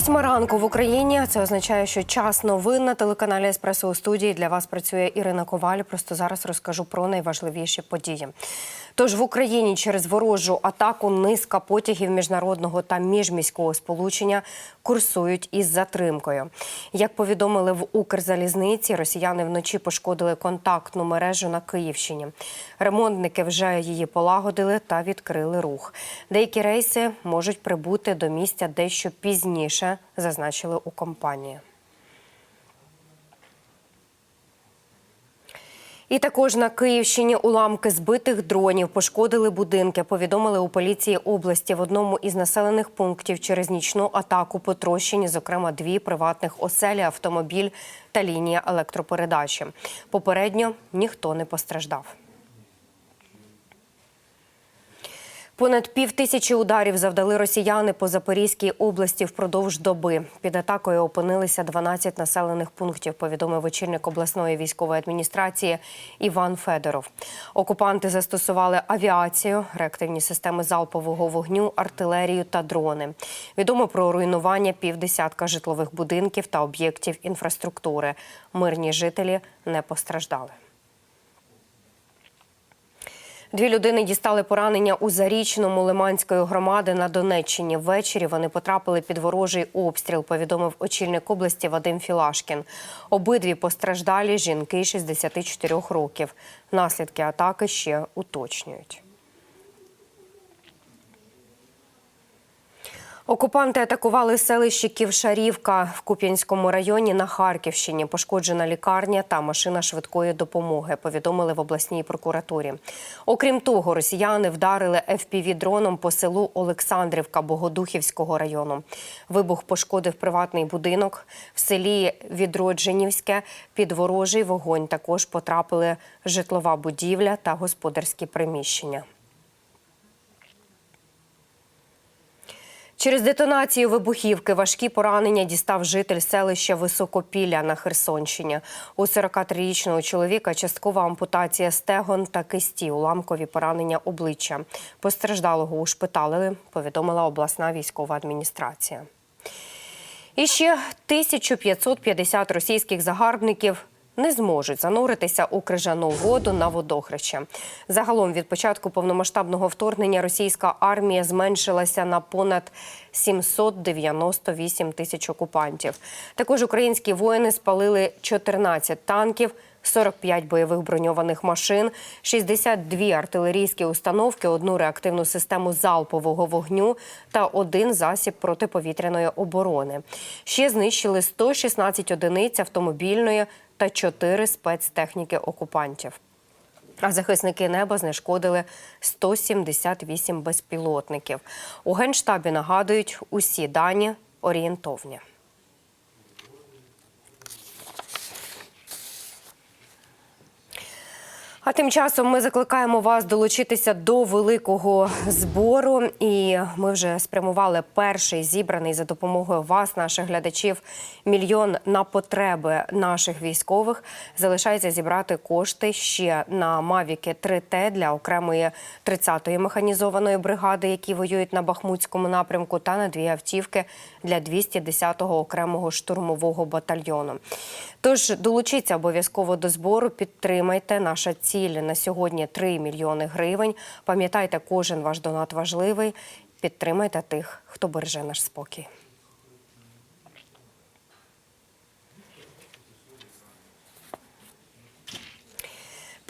Восьма ранку в Україні. Це означає, що час новин на телеканалі Еспресо у студії для вас працює Ірина Коваль. Просто зараз розкажу про найважливіші події. Тож в Україні через ворожу атаку низка потягів міжнародного та міжміського сполучення курсують із затримкою. Як повідомили в Укрзалізниці, росіяни вночі пошкодили контактну мережу на Київщині. Ремонтники вже її полагодили та відкрили рух. Деякі рейси можуть прибути до місця дещо пізніше, зазначили у компанії. І також на Київщині уламки збитих дронів пошкодили будинки. Повідомили у поліції області в одному із населених пунктів через нічну атаку потрощені, зокрема, дві приватних оселі, автомобіль та лінія електропередачі. Попередньо ніхто не постраждав. Понад пів тисячі ударів завдали росіяни по Запорізькій області впродовж доби. Під атакою опинилися 12 населених пунктів. Повідомив очільник обласної військової адміністрації Іван Федоров. Окупанти застосували авіацію, реактивні системи залпового вогню, артилерію та дрони. Відомо про руйнування півдесятка житлових будинків та об'єктів інфраструктури. Мирні жителі не постраждали. Дві людини дістали поранення у Зарічному Лиманської громади на Донеччині. Ввечері вони потрапили під ворожий обстріл, повідомив очільник області Вадим Філашкін. Обидві постраждалі жінки 64 років. Наслідки атаки ще уточнюють. Окупанти атакували селище Ківшарівка в Куп'янському районі на Харківщині. Пошкоджена лікарня та машина швидкої допомоги. Повідомили в обласній прокуратурі. Окрім того, росіяни вдарили fpv дроном по селу Олександрівка Богодухівського району. Вибух пошкодив приватний будинок в селі Відродженівське. Під ворожий вогонь також потрапили житлова будівля та господарські приміщення. Через детонацію вибухівки важкі поранення дістав житель селища Високопілля на Херсонщині. У 43-річного чоловіка часткова ампутація стегон та кисті, уламкові поранення обличчя. Постраждалого ушпиталили, повідомила обласна військова адміністрація. І ще 1550 російських загарбників не зможуть зануритися у крижану воду на водохреща. Загалом від початку повномасштабного вторгнення російська армія зменшилася на понад 798 тисяч окупантів. Також українські воїни спалили 14 танків. 45 бойових броньованих машин, 62 артилерійські установки, одну реактивну систему залпового вогню та один засіб протиповітряної оборони. Ще знищили 116 одиниць автомобільної та чотири спецтехніки окупантів. А захисники неба знешкодили 178 безпілотників. У генштабі нагадують, усі дані орієнтовні. А тим часом ми закликаємо вас долучитися до великого збору. І ми вже спрямували перший зібраний за допомогою вас, наших глядачів, мільйон на потреби наших військових. Залишається зібрати кошти ще на Мавіки 3Т для окремої 30-ї механізованої бригади, які воюють на Бахмутському напрямку, та на дві автівки для 210-го окремого штурмового батальйону. Тож долучіться обов'язково до збору, підтримайте наша ціль на сьогодні 3 мільйони гривень. Пам'ятайте, кожен ваш донат важливий. Підтримайте тих, хто береже наш спокій.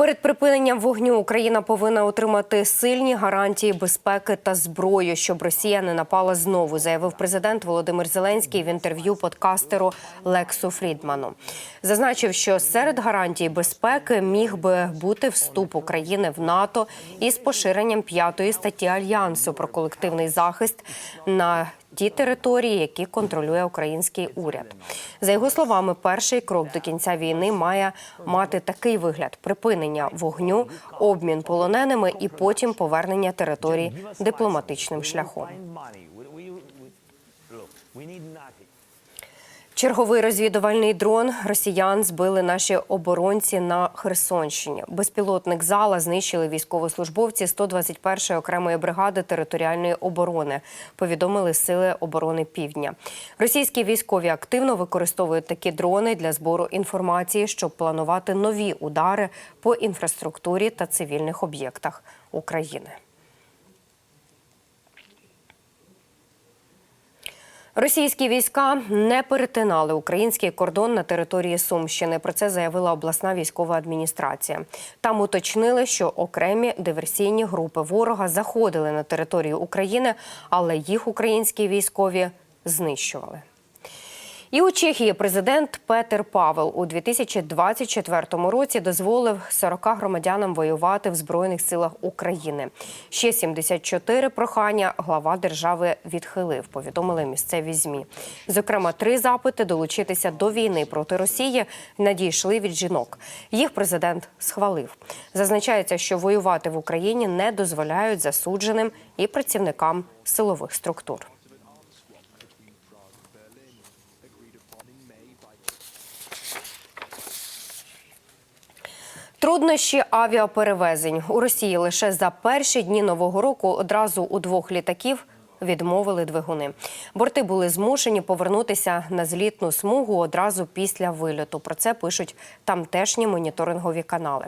Перед припиненням вогню Україна повинна отримати сильні гарантії безпеки та зброю, щоб Росія не напала знову, заявив президент Володимир Зеленський в інтерв'ю подкастеру Лексу Фрідману. Зазначив, що серед гарантій безпеки міг би бути вступ України в НАТО із поширенням п'ятої статті альянсу про колективний захист на ті території, які контролює український уряд. За його словами, перший крок до кінця війни має мати такий вигляд: припинення вогню, обмін полоненими і потім повернення територій дипломатичним шляхом. Черговий розвідувальний дрон росіян збили наші оборонці на Херсонщині. Безпілотник зала знищили військовослужбовці 121-ї окремої бригади територіальної оборони. Повідомили сили оборони Півдня. Російські військові активно використовують такі дрони для збору інформації, щоб планувати нові удари по інфраструктурі та цивільних об'єктах України. Російські війська не перетинали український кордон на території Сумщини. Про це заявила обласна військова адміністрація. Там уточнили, що окремі диверсійні групи ворога заходили на територію України, але їх українські військові знищували. І у Чехії президент Петер Павел у 2024 році дозволив 40 громадянам воювати в Збройних силах України. Ще 74 прохання глава держави відхилив, повідомили місцеві змі. Зокрема, три запити долучитися до війни проти Росії надійшли від жінок. Їх президент схвалив. Зазначається, що воювати в Україні не дозволяють засудженим і працівникам силових структур. Труднощі авіаперевезень у Росії лише за перші дні нового року одразу у двох літаків відмовили двигуни. Борти були змушені повернутися на злітну смугу одразу після вильоту. Про це пишуть тамтешні моніторингові канали.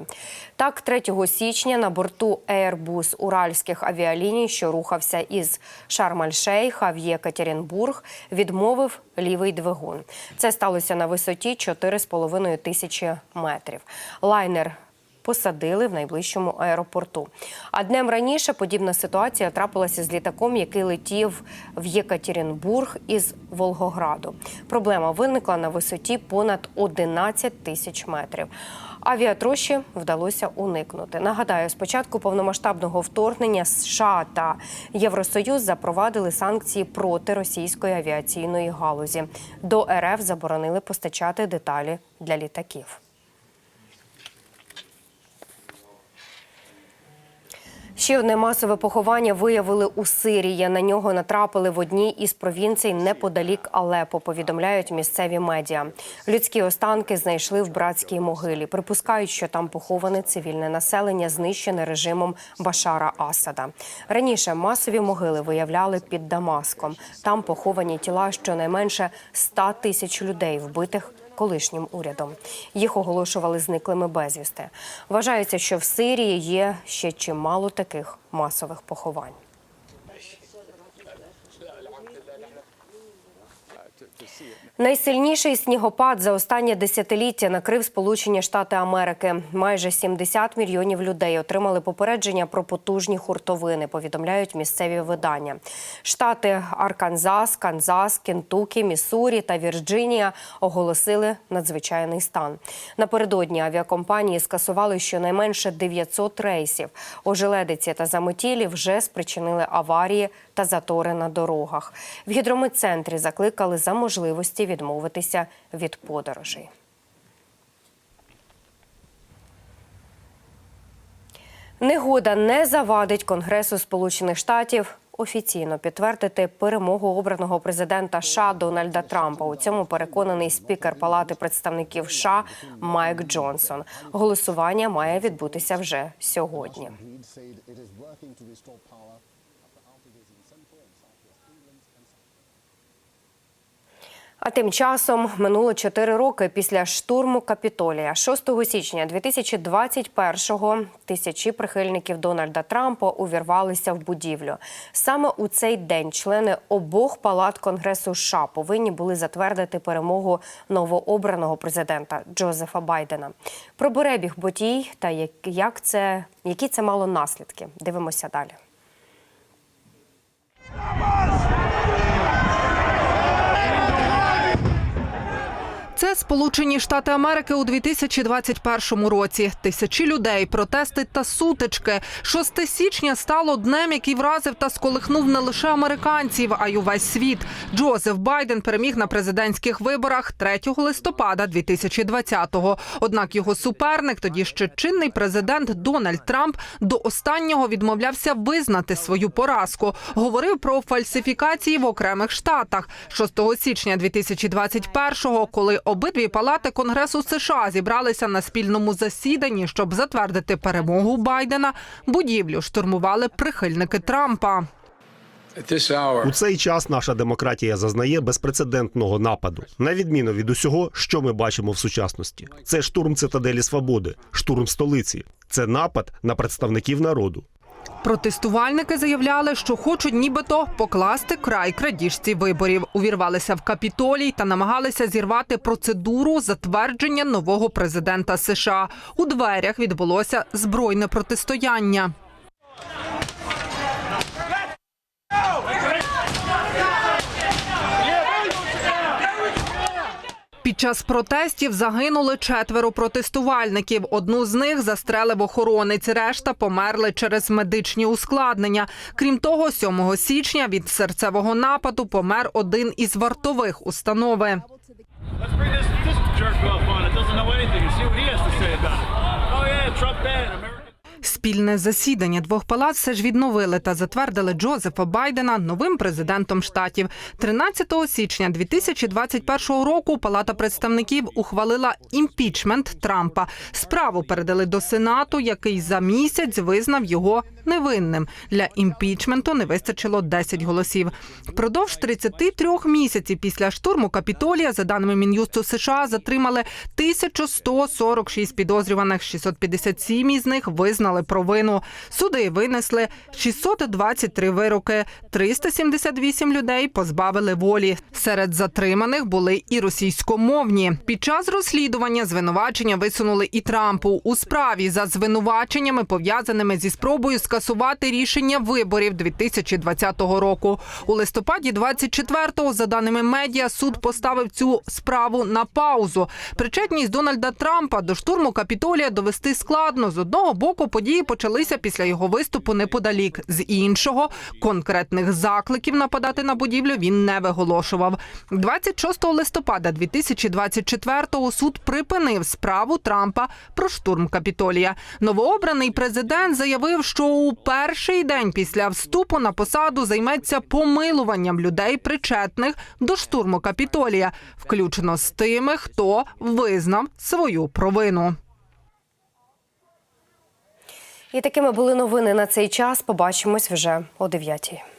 Так, 3 січня на борту Airbus уральських авіаліній, що рухався із Шарм-Аль-Шейха в Єкатеринбург, відмовив лівий двигун. Це сталося на висоті 4,5 тисячі метрів. Лайнер посадили в найближчому аеропорту. А днем раніше подібна ситуація трапилася з літаком, який летів в Єкатеринбург із Волгограду. Проблема виникла на висоті понад 11 тисяч метрів. Авіатрощі вдалося уникнути. Нагадаю, з початку повномасштабного вторгнення США та Євросоюз запровадили санкції проти російської авіаційної галузі. До РФ заборонили постачати деталі для літаків. Ще одне масове поховання виявили у Сирії. На нього натрапили в одній із провінцій неподалік Алепо. Повідомляють місцеві медіа. Людські останки знайшли в братській могилі. Припускають, що там поховане цивільне населення, знищене режимом Башара Асада. Раніше масові могили виявляли під Дамаском. Там поховані тіла щонайменше 100 тисяч людей, вбитих колишнім урядом. Їх оголошували зниклими безвісти. Вважається, що в Сирії є ще чимало таких масових поховань. Найсильніший снігопад за останнє десятиліття накрив Сполучені Штати Америки. Майже 70 мільйонів людей отримали попередження про потужні хуртовини. Повідомляють місцеві видання. Штати Арканзас, Канзас, Кентукі, Міссурі та Вірджинія оголосили надзвичайний стан. Напередодні авіакомпанії скасували щонайменше 900 рейсів. Ожеледиці та заметілі вже спричинили аварії та затори на дорогах. В гідрометцентрі закликали за можливості відмовитися від подорожей. Негода не завадить Конгресу Сполучених Штатів офіційно підтвердити перемогу обраного президента США Дональда Трампа. У цьому переконаний спікер Палати представників США Майк Джонсон. Голосування має відбутися вже сьогодні. А тим часом минуло 4 роки після штурму Капітолія. 6 січня 2021-го тисячі прихильників Дональда Трампа увірвалися в будівлю. Саме у цей день члени обох палат Конгресу США повинні були затвердити перемогу новообраного президента Джозефа Байдена. Про перебіг подій та як це, які це мало наслідки. Дивимося далі. Сполучені Штати Америки у 2021 році. Тисячі людей, протести та сутички. 6 січня стало днем, який вразив та сколихнув не лише американців, а й увесь світ. Джозеф Байден переміг на президентських виборах 3 листопада 2020-го. Однак його суперник, тоді ще чинний президент Дональд Трамп, до останнього відмовлявся визнати свою поразку. Говорив про фальсифікації в окремих штатах. 6 січня 2021-го, коли обидві палати Конгресу США зібралися на спільному засіданні, щоб затвердити перемогу Байдена, будівлю штурмували прихильники Трампа. У цей час наша демократія зазнає безпрецедентного нападу, на відміну від усього, що ми бачимо в сучасності. Це штурм цитаделі свободи, штурм столиці. Це напад на представників народу. Протестувальники заявляли, що хочуть нібито покласти край крадіжці виборів. Увірвалися в капітолій та намагалися зірвати процедуру затвердження нового президента США. У дверях відбулося збройне протистояння. Під час протестів загинули четверо протестувальників. Одну з них застрелив охоронець. Решта померли через медичні ускладнення. Крім того, 7 січня від серцевого нападу помер один із вартових установи. Trump bad. Спільне засідання двох палат все ж відновили та затвердили Джозефа Байдена новим президентом штатів. 13 січня 2021 року Палата представників ухвалила імпічмент Трампа. Справу передали до Сенату, який за місяць визнав його невинним. Для імпічменту не вистачило 10 голосів. Впродовж 33 місяців після штурму Капітолія, за даними Мін'юсту США, затримали 1146 підозрюваних, 657 із них визнали провину. Суди винесли 623 вироки, 378 людей позбавили волі. Серед затриманих були і російськомовні. Під час розслідування звинувачення висунули і Трампу у справі за звинуваченнями, пов'язаними зі спробою скасувати рішення виборів 2020 року. У листопаді 24-го, за даними медіа, суд поставив цю справу на паузу. Причетність Дональда Трампа до штурму Капітолія довести складно. З одного боку, події почалися після його виступу неподалік. З іншого конкретних закликів нападати на будівлю він не виголошував. 26 листопада 2024-го суд припинив справу Трампа про штурм Капітолія. Новообраний президент заявив, що у перший день після вступу на посаду займеться помилуванням людей, причетних до штурму Капітолія, включно з тими, хто визнав свою провину. І такими були новини на цей час. Побачимось вже о 9